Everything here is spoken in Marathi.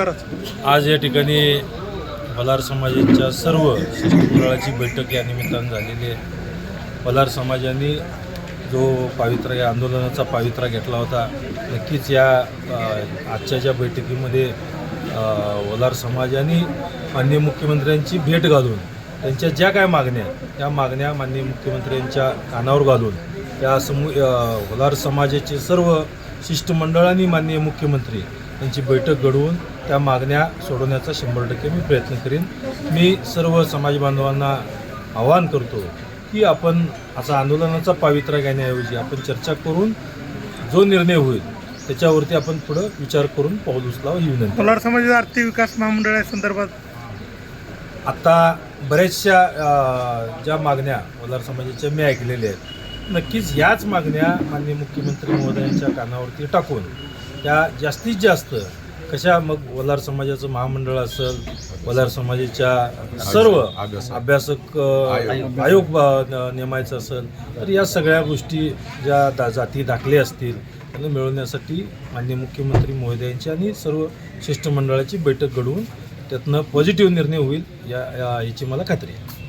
कराच आज या ठिकाणी पलार समाजाच्या सर्व शिष्टमंडळाची बैठक या निमित्तानं झालेली आहे. पलार समाजाने जो पावित्रा या आंदोलनाचा पावित्रा घेतला होता नक्कीच या आजच्या ज्या बैठकीमध्ये वलार समाजाने माननीय मुख्यमंत्र्यांची भेट घालून त्यांच्या ज्या काय मागण्या त्या मागण्या माननीय मुख्यमंत्र्यांच्या कानावर घालून या समू वलार समाजाचे सर्व शिष्टमंडळांनी माननीय मुख्यमंत्री यांची बैठक घडवून त्या मागण्या सोडवण्याचा शंभर टक्के मी प्रयत्न करीन. मी सर्व समाज बांधवांना आवाहन करतो की आपण असा आंदोलनाचा पावित्रा घेण्याऐवजी आपण चर्चा करून जो निर्णय होईल त्याच्यावरती आपण पुढं विचार करून पाऊल उचलावं ही विनंती. कोलार समाजाचा आर्थिक विकास महामंडळ संदर्भात? आता बऱ्याचशा ज्या मागण्या वलार समाजाच्या मी ऐकलेल्या आहेत नक्कीच ह्याच मागण्या माननीय मुख्यमंत्री महोदयांच्या कानावरती टाकून त्या जास्तीत जास्त कशा मग वलार समाजाचं महामंडळ असेल वलार समाजाच्या सर्व अभ्यासक. आयोग. नेमायचं असेल तर या सगळ्या गोष्टी ज्या दा जाती दाखले असतील त्यांना मिळवण्यासाठी माननीय मुख्यमंत्री महोदयांची आणि सर्व शिष्टमंडळाची बैठक घडवून त्यातनं पॉझिटिव्ह निर्णय होईल या- याची मला खात्री आहे.